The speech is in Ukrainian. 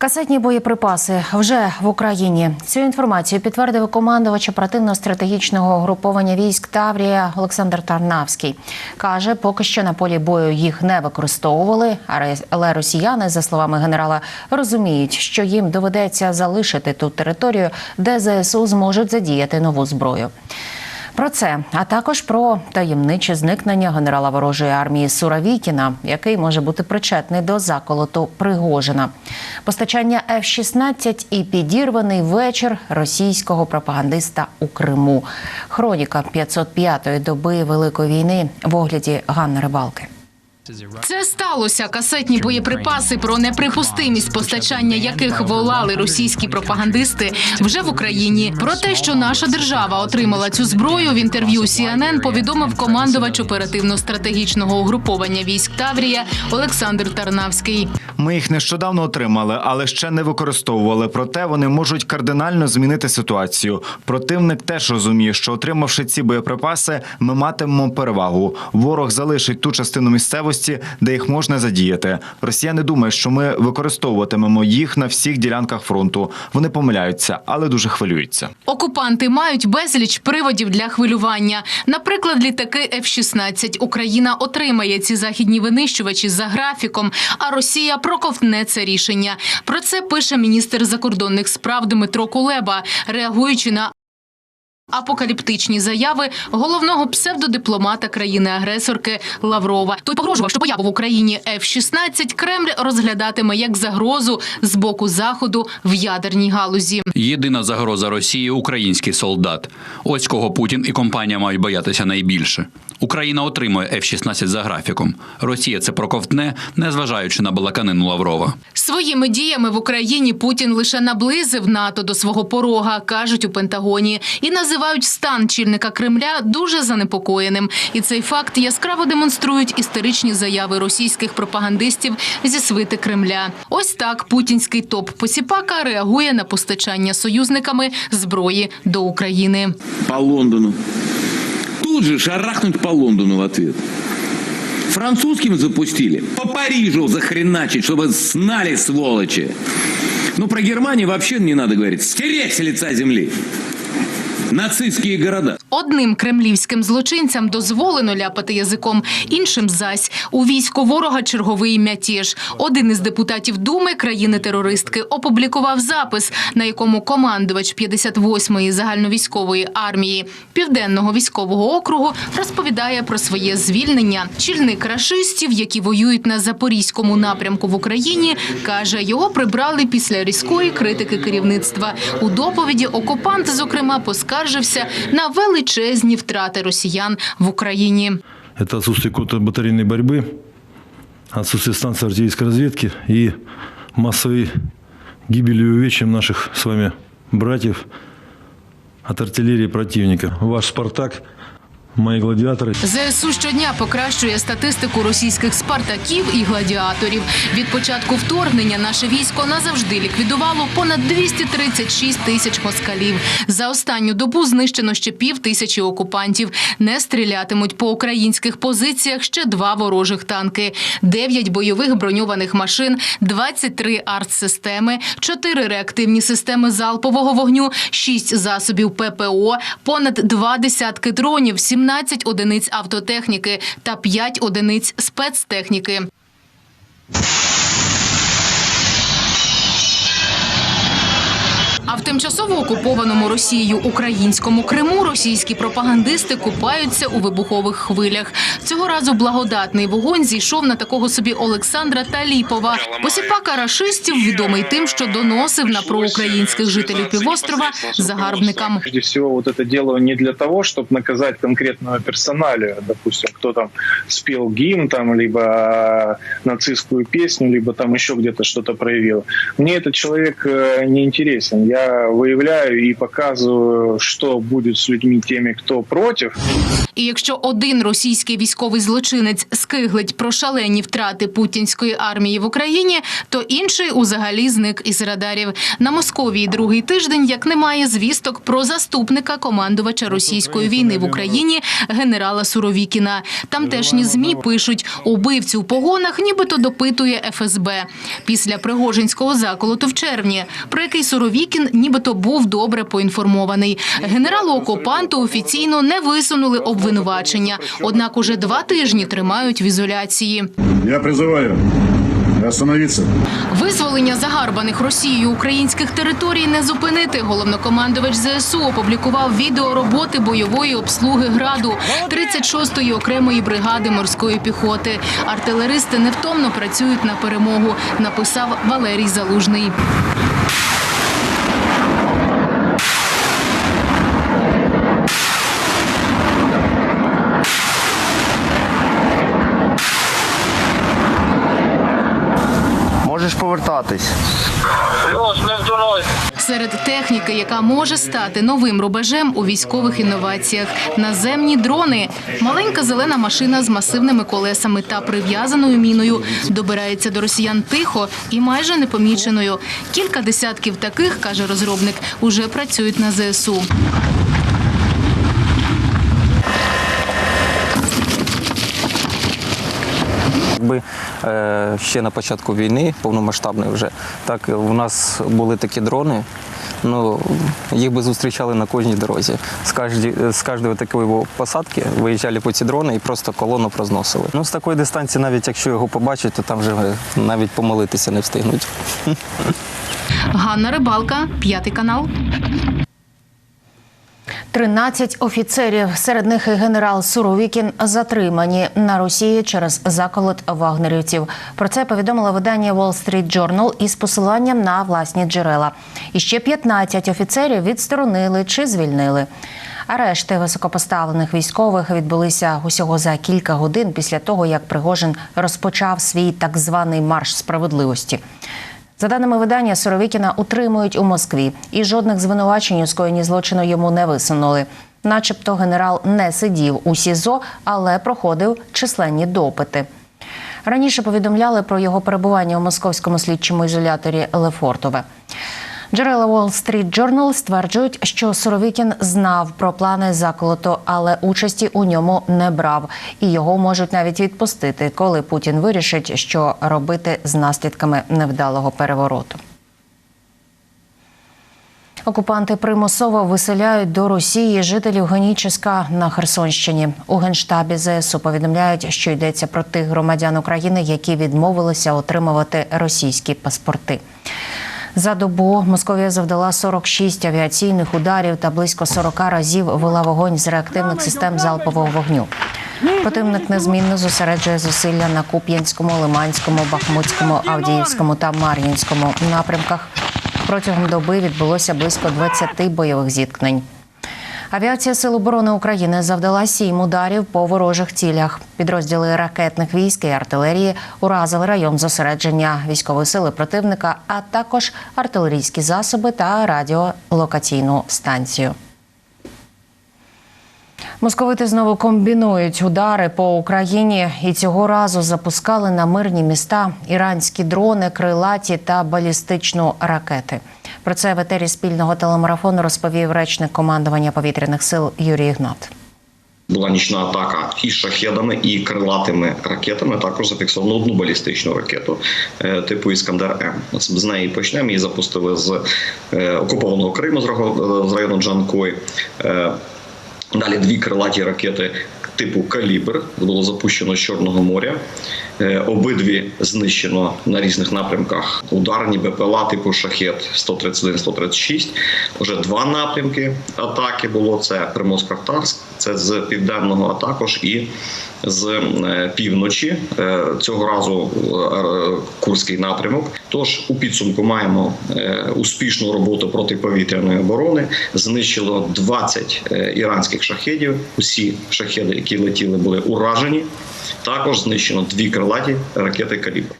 Касетні боєприпаси вже в Україні. Цю інформацію підтвердив командувач оперативно-стратегічного угруповання військ Таврія Олександр Тарнавський. Каже, поки що на полі бою їх не використовували, але росіяни, за словами генерала, розуміють, що їм доведеться залишити ту територію, де ЗСУ зможуть задіяти нову зброю. Про це, а також про таємниче зникнення генерала ворожої армії Суравікіна, який може бути причетний до заколоту Пригожина, постачання F-16 і підірваний вечір російського пропагандиста у Криму. Хроніка 505-ї доби Великої війни в огляді Ганни Рибалки. Це сталося. Касетні боєприпаси, про неприпустимість постачання яких волали російські пропагандисти вже в Україні. Про те, що наша держава отримала цю зброю, в інтерв'ю CNN повідомив командувач оперативно-стратегічного угруповання військ Таврія Олександр Тарнавський. Ми їх нещодавно отримали, але ще не використовували. Проте вони можуть кардинально змінити ситуацію. Противник теж розуміє, що отримавши ці боєприпаси, ми матимемо перевагу. Ворог залишить ту частину місцевості, де їх можна задіяти. Росіяни думають, що ми використовуватимемо їх на всіх ділянках фронту. Вони помиляються, але дуже хвилюються. Окупанти мають безліч приводів для хвилювання. Наприклад, літаки F-16. Україна отримає ці західні винищувачі за графіком, а Росія проковтне це рішення. Про це пише міністр закордонних справ Дмитро Кулеба, реагуючи на. Апокаліптичні заяви головного псевдодипломата країни-агресорки Лаврова. Той погрожував, що появу в Україні F-16 Кремль розглядатиме як загрозу з боку заходу в ядерній галузі. Єдина загроза Росії український солдат. Ось кого Путін і компанія мають боятися найбільше. Україна отримує F-16 за графіком. Росія це проковтне, незважаючи на балаканину Лаврова. Своїми діями в Україні Путін лише наблизив НАТО до свого порога, кажуть у Пентагоні, і називають стан чільника Кремля дуже занепокоєним. І цей факт яскраво демонструють історичні заяви російських пропагандистів зі свити Кремля. Ось так путінський топ Посіпака реагує на постачання союзниками зброї до України. по Лондону. Тут же шарахнуть по Лондону в ответ. Французским запустили. По Парижу захреначить, чтобы знали, сволочи. Ну, про Германию вообще не надо говорить. Стереть с лица земли. Нацистские города. Одним кремлівським злочинцям дозволено ляпати язиком, іншим зась у військо ворога черговий мятеж. Один із депутатів Думи країни-терористки опублікував запис, на якому командувач 58-ї загальновійськової армії південного військового округу розповідає про своє звільнення. Чільник рашистів, які воюють на запорізькому напрямку в Україні, каже, його прибрали після різкої критики керівництва. У доповіді окупант, зокрема, поскаржився на величезні втрати росіян в Україні. Это отсутствие контрбатарейной борьбы, отсутствие станции артиллерийской разведки и массовой гибели и увечьям наших с вами братьев от артиллерии противника. Ваш «Спартак», мои гладиаторы. ЗСУ щодня покращує статистику російських спартаків і гладіаторів. Від початку вторгнення наше військо назавжди ліквідувало понад 236 тисяч москалів. За останню добу знищено ще пів тисячі окупантів. Не стрілятимуть по українських позиціях ще два ворожих танки, 9 бойових броньованих машин, 23 артсистеми, 4 реактивні системи залпового вогню, 6 засобів ППО, понад два десятки дронів, 17 одиниць автотехніки та 5 одиниць спецтехніки. А в тимчасово окупованому Росією українському Криму російські пропагандисти купаються у вибухових хвилях. Цього разу благодатний вогонь зійшов на такого собі Олександра Таліпова. Посіпака рашистів відомий тим, що доносив на проукраїнських жителів півострова загарбникам. Прежде всего, вот это дело не для того, чтобы наказать конкретную персоналию, допустим, кто там спел гимн, там, либо э, нацистскую песню, либо там еще где-то что-то проявил. Мне этот человек э, не интересен. Я выявляю и показываю, что будет с людьми теми, кто против. І якщо один російський військовий злочинець скиглить про шалені втрати путінської армії в Україні, то інший узагалі зник із радарів. На Московії другий тиждень як немає звісток про заступника командувача російської війни в Україні генерала Суровікіна. Тамтешні змі пишуть, убивцю в погонах нібито допитує ФСБ після Пригожинського заколоту в червні, про який Суровікін нібито був добре поінформований. Генералу окупанту офіційно не висунули обвинувачення, однак уже два тижні тримають в ізоляції. Я призываю остановиться. Визволення загарбаних Росією українських територій не зупинити. Головнокомандувач ЗСУ опублікував відео роботи бойової обслуги граду 36-ї окремої бригади морської піхоти. Артилеристи невтомно працюють на перемогу. Написав Валерій Залужний. Повертатись. Серед техніки, яка може стати новим рубежем у військових інноваціях, наземні дрони. Маленька зелена машина з масивними колесами та прив'язаною міною добирається до росіян тихо і майже непоміченою. Кілька десятків таких, каже розробник, уже працюють на ЗСУ. Якби е, ще на початку війни, повномасштабної вже, так у нас були такі дрони. Ну, їх би зустрічали на кожній дорозі. З кожні, з кожної такої посадки виїжджали по ці дрони і просто колону прозносили. Ну, з такої дистанції, навіть якщо його побачать, то там вже навіть помолитися не встигнуть. Ганна Рибалка, п'ятий канал. 13 офіцерів, серед них і генерал Суровікін, затримані на Росії через заколот вагнерівців. Про це повідомило видання Wall Street Journal із посиланням на власні джерела. І ще 15 офіцерів відсторонили чи звільнили. Арешти високопоставлених військових відбулися усього за кілька годин після того, як Пригожин розпочав свій так званий марш справедливості. За даними видання, Соровікіна утримують у Москві, і жодних звинувачень у скоєнні злочину йому не висунули. Начебто генерал не сидів у СІЗО, але проходив численні допити. Раніше повідомляли про його перебування у московському слідчому ізоляторі Лефортове. Джерела Wall Street Journal стверджують, що Суровікін знав про плани заколоту, але участі у ньому не брав, і його можуть навіть відпустити, коли Путін вирішить, що робити з наслідками невдалого перевороту. Окупанти примусово виселяють до Росії жителів Геніческа на Херсонщині. У генштабі ЗСУ повідомляють, що йдеться про тих громадян України, які відмовилися отримувати російські паспорти. За добу Московія завдала 46 авіаційних ударів та близько 40 разів вела вогонь з реактивних систем залпового вогню. Противник незмінно зосереджує зусилля на Куп'янському, Лиманському, Бахмутському, Авдіївському та Мар'їнському напрямках. Протягом доби відбулося близько 20 бойових зіткнень. Авіація Сил оборони України завдала сім ударів по ворожих цілях. Підрозділи ракетних військ і артилерії уразили район зосередження військової сили противника, а також артилерійські засоби та радіолокаційну станцію. Московити знову комбінують удари по Україні і цього разу запускали на мирні міста іранські дрони, крилаті та балістичну ракети. Про це в етері спільного телемарафону розповів речник командування повітряних сил Юрій Ігнат. Була нічна атака і шахедами, і крилатими ракетами. Також зафіксовано одну балістичну ракету е, типу Іскандер М. З неї почнемо. Її запустили з е, окупованого Криму з району- Джанкой. Е, Далі дві крилаті ракети типу Калібр було запущено з Чорного моря. Е, Обидві знищено на різних напрямках. Ударні БПЛА типу Шахет 131-136. Уже два напрямки атаки було: це Приморськ-Ахтарськ, це з південного, а також і з е, півночі. Е, Цього разу Курський напрямок. Тож у підсумку маємо успішну роботу протиповітряної оборони. Знищило 20 е, іранських шахедів. Усі шахеди, які летіли, були уражені. Також знищено дві крилаті ракети «Калібр».